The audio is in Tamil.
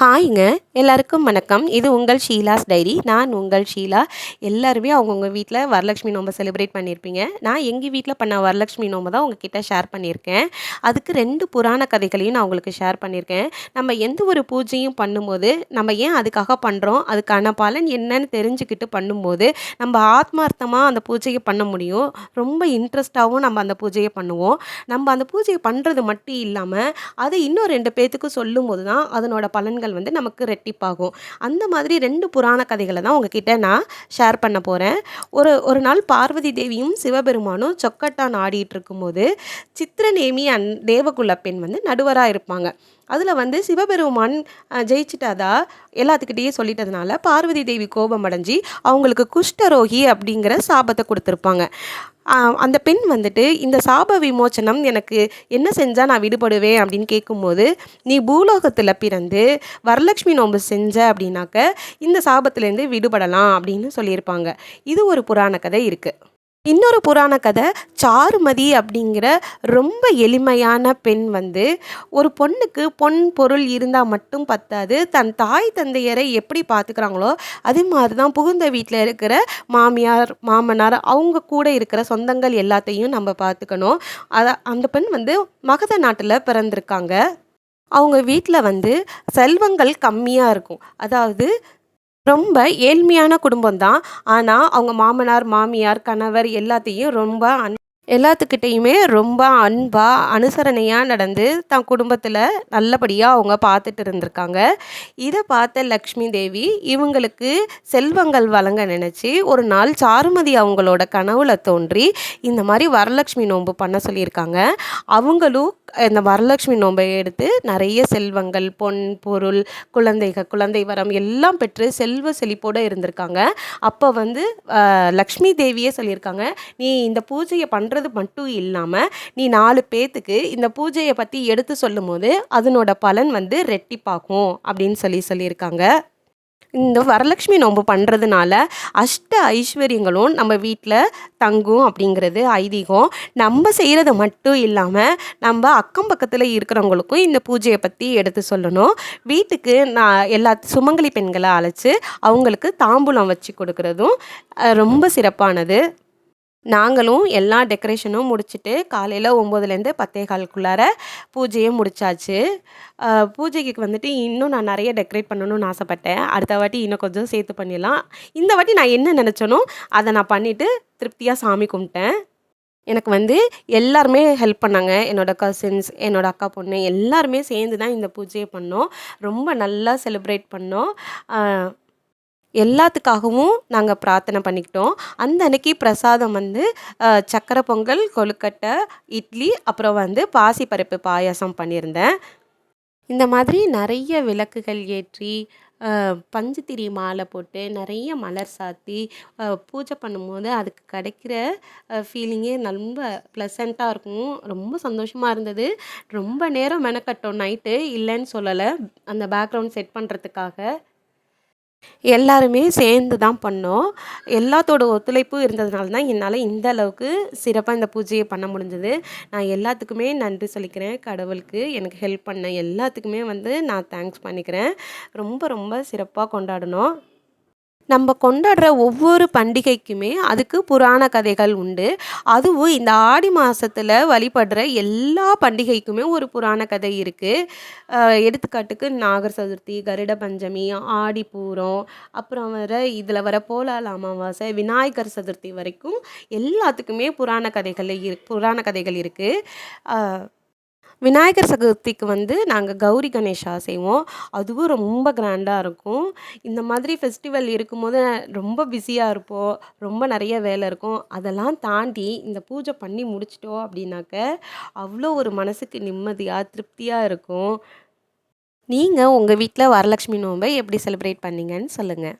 ஹாய்ங்க எல்லாருக்கும் வணக்கம். இது உங்கள் ஷீலாஸ் டைரி. நான் உங்கள் ஷீலா. எல்லாருமே அவங்கவுங்க வீட்டில் வரலட்சுமி நோம்பை செலிப்ரேட் பண்ணியிருப்பீங்க. நான் எங்கள் வீட்டில் பண்ண வரலட்சுமி நோம்பை தான் உங்ககிட்ட ஷேர் பண்ணியிருக்கேன். அதுக்கு ரெண்டு புராண கதைகளையும் நான் உங்களுக்கு ஷேர் பண்ணியிருக்கேன். நம்ம எந்த ஒரு பூஜையும் பண்ணும்போது நம்ம ஏன் அதுக்காக பண்ணுறோம் அதுக்கான பலன் என்னன்னு தெரிஞ்சுக்கிட்டு பண்ணும்போது நம்ம ஆத்மார்த்தமாக அந்த பூஜையை பண்ண முடியும். ரொம்ப இன்ட்ரெஸ்ட்டாகவும் நம்ம அந்த பூஜையை பண்ணுவோம். நம்ம அந்த பூஜையை பண்ணுறது மட்டும் இல்லாமல் அதை இன்னும் ரெண்டு பேர்த்துக்கு சொல்லும்போது தான் அதனோட பலன்கள் வந்து நமக்கு ரெட்டிப்பாகும். அந்த மாதிரி ரெண்டு புராண கதைகளை தான் உங்ககிட்ட நான் ஷேர் பண்ண போகிறேன் ஒரு ஒரு நாள் பார்வதி தேவியும் சிவபெருமானும் சொக்கட்டான் ஆடிட்டு இருக்கும்போது சித்திரநேமி அந் தேவகுல பெண் வந்து நடுவராக இருப்பாங்க. அதில் வந்து சிவபெருமான் அஹ், ஜெயிச்சிட்டாதா? எல்லாத்துக்கிட்டேயே சொல்லிட்டதுனால பார்வதி தேவி கோபம் அடைஞ்சி அவங்களுக்கு குஷ்டரோகி அப்படிங்கிற சாபத்தை கொடுத்துருப்பாங்க. அந்த பெண் வந்துட்டு இந்த சாப விமோச்சனம் எனக்கு என்ன செஞ்சால் நான் விடுபடுவேன்? அப்படின்னு கேட்கும்போது நீ பூலோகத்தில் பிறந்து வரலட்சுமி நோன்பு செஞ்ச அப்படின்னாக்க இந்த சாபத்திலேருந்து விடுபடலாம் அப்படின்னு சொல்லியிருப்பாங்க. இது ஒரு புராண கதை இருக்குது இன்னொரு புராண கதை சாருமதி அப்படிங்கிற ரொம்ப எளிமையான பெண் வந்து ஒரு பொண்ணுக்கு பொன் பொருள் இருந்தால் மட்டும் பத்தாது தன் தாய் தந்தையரை எப்படி பார்த்துக்கிறாங்களோ அதே மாதிரி தான் புகுந்த வீட்டில் இருக்கிற மாமியார் மாமனார் அவங்க கூட இருக்கிற சொந்தங்கள் எல்லாத்தையும் நம்ம பார்த்துக்கணும். அதை அந்த பெண் வந்து மகத நாட்டில் பிறந்திருக்காங்க. அவங்க வீட்டில் வந்து செல்வங்கள் கம்மியாக இருக்கும். அதாவது ரொம்ப ஏழ்மையான குடும்பம் தான் ஆனால் அவங்க மாமனார் மாமியார் கணவர் எல்லாத்தையும் ரொம்ப அன் எல்லாத்துக்கிட்டேயுமே ரொம்ப அன்பாக அனுசரணையாக நடந்து தன் குடும்பத்தில் நல்லபடியாக அவங்க பார்த்துட்டு இருந்திருக்காங்க. இதை பார்த்த லக்ஷ்மி தேவி இவங்களுக்கு செல்வங்கள் வழங்க நினச்சி ஒரு நாள் சாருமதி அவங்களோட கனவுல தோன்றி இந்த மாதிரி வரலட்சுமி நோன்பு பண்ண சொல்லியிருக்காங்க. அவங்களும் இந்த வரலட்சுமி நோன்பை எடுத்து நிறைய செல்வங்கள் பொன் பொருள் குழந்தைகள் குழந்தை வரம் எல்லாம் பெற்று செல்வ செழிப்போடு இருந்திருக்காங்க. அப்போ வந்து லக்ஷ்மி தேவியே சொல்லியிருக்காங்க நீ இந்த பூஜையை பண்ணுற சொல்கிறது மட்டும் இல்லாமல் நீ நாலு பேத்துக்கு இந்த பூஜையை பற்றி எடுத்து சொல்லும்போது அதனோட பலன் வந்து ரெட்டிப்பாகும் அப்படின்னு சொல்லி சொல்லியிருக்காங்க. இந்த வரலட்சுமி நோன்பு பண்ணுறதுனால அஷ்ட ஐஸ்வர்யங்களும் நம்ம வீட்டில் தங்கும் அப்படிங்கிறது ஐதீகம். நம்ம செய்கிறது மட்டும் இல்லாமல் நம்ம அக்கம் பக்கத்தில் இருக்கிறவங்களுக்கும் இந்த பூஜையை பற்றி எடுத்து சொல்லணும். வீட்டுக்கு நான் எல்லா சுமங்கலி பெண்களை அழைச்சி அவங்களுக்கு தாம்பூலம் வச்சு கொடுக்குறதும் ரொம்ப சிறப்பானது. நாங்களும் எல்லா டெக்கரேஷனும் முடிச்சுட்டு காலையில் ஒம்போதுலேருந்து பத்தே காலுக்குள்ளார பூஜையும் முடிச்சாச்சு. பூஜைக்கு வந்துட்டு இன்னும் நான் நிறைய டெக்கரேட் பண்ணணும்னு ஆசைப்பட்டேன். அடுத்த வாட்டி இன்னும் கொஞ்சம் சேர்த்து பண்ணிடலாம். இந்த வாட்டி நான் என்ன நினச்சனோ அதை நான் பண்ணிவிட்டு திருப்தியாக சாமி கும்பிட்டேன். எனக்கு வந்து எல்லாருமே ஹெல்ப் பண்ணாங்க. என்னோட கசின்ஸ் என்னோட அக்கா பொண்ணு எல்லாருமே சேர்ந்து தான் இந்த பூஜையை பண்ணோம். ரொம்ப நல்லா செலிப்ரேட் பண்ணோம். எல்லாத்துக்காகவும் நாங்கள் பிரார்த்தனை பண்ணிக்கிட்டோம். அந்த அன்னைக்கு பிரசாதம் வந்து சக்கரை பொங்கல் கொழுக்கட்டை இட்லி அப்புறம் வந்து பாசிப்பருப்பு பாயாசம் பண்ணியிருந்தேன். இந்த மாதிரி நிறைய விளக்குகள் ஏற்றி பஞ்சுத்திரி மாலை போட்டு நிறைய மலர் சாத்தி பூஜை பண்ணும்போது அதுக்கு கிடைக்கிற ஃபீலிங்கே ரொம்ப ப்ளசண்ட்டாக இருக்கும். ரொம்ப சந்தோஷமாக இருந்தது. ரொம்ப நேரம் மெனக்கட்டோம். நைட்டு இல்லைன்னு சொல்லலை. அந்த பேக்ரவுண்ட் செட் பண்ணுறதுக்காக எல்லாருமே சேர்ந்து தான் பண்ணோம். எல்லாத்தோட ஒத்துழைப்பும் இருந்ததுனால தான் என்னால் இந்த அளவுக்கு சிறப்பாக இந்த பூஜையை பண்ண முடிஞ்சது. நான் எல்லாத்துக்குமே நன்றி சொல்லிக்கிறேன். கடவுளுக்கு எனக்கு ஹெல்ப் பண்ண எல்லாத்துக்குமே வந்து நான் தேங்க்ஸ் பண்ணிக்கிறேன். ரொம்ப ரொம்ப சிறப்பாக கொண்டாடினோம். நம்ம கொண்டாடுற ஒவ்வொரு பண்டிகைக்குமே அதுக்கு புராண கதைகள் உண்டு. அதுவும் இந்த ஆடி மாதத்தில் வழிபடுற எல்லா பண்டிகைக்குமே ஒரு புராண கதை இருக்குது எடுத்துக்காட்டுக்கு நாகர் சதுர்த்தி கருட பஞ்சமி ஆடி பூரம் அப்புறம் வர இதில் வர போலால் அமாவாசை விநாயகர் சதுர்த்தி வரைக்கும் எல்லாத்துக்குமே புராண கதைகள் இரு புராண கதைகள் இருக்குது விநாயகர் சதுர்த்திக்கு வந்து நாங்கள் கௌரி கணேஷா செய்வோம். அதுவும் ரொம்ப கிராண்டாக இருக்கும். இந்த மாதிரி ஃபெஸ்டிவல் இருக்கும்போது ரொம்ப பிஸியாக இருப்போம். ரொம்ப நிறைய வேலை இருக்கும். அதெல்லாம் தாண்டி இந்த பூஜை பண்ணி முடிச்சிட்டோம் அப்படின்னாக்க அவ்வளோ ஒரு மனசுக்கு நிம்மதியாக திருப்தியாக இருக்கும். நீங்கள் உங்கள் வீட்டில் வரலட்சுமி நோன்பை எப்படி செலிப்ரேட் பண்ணீங்கன்னு சொல்லுங்கள்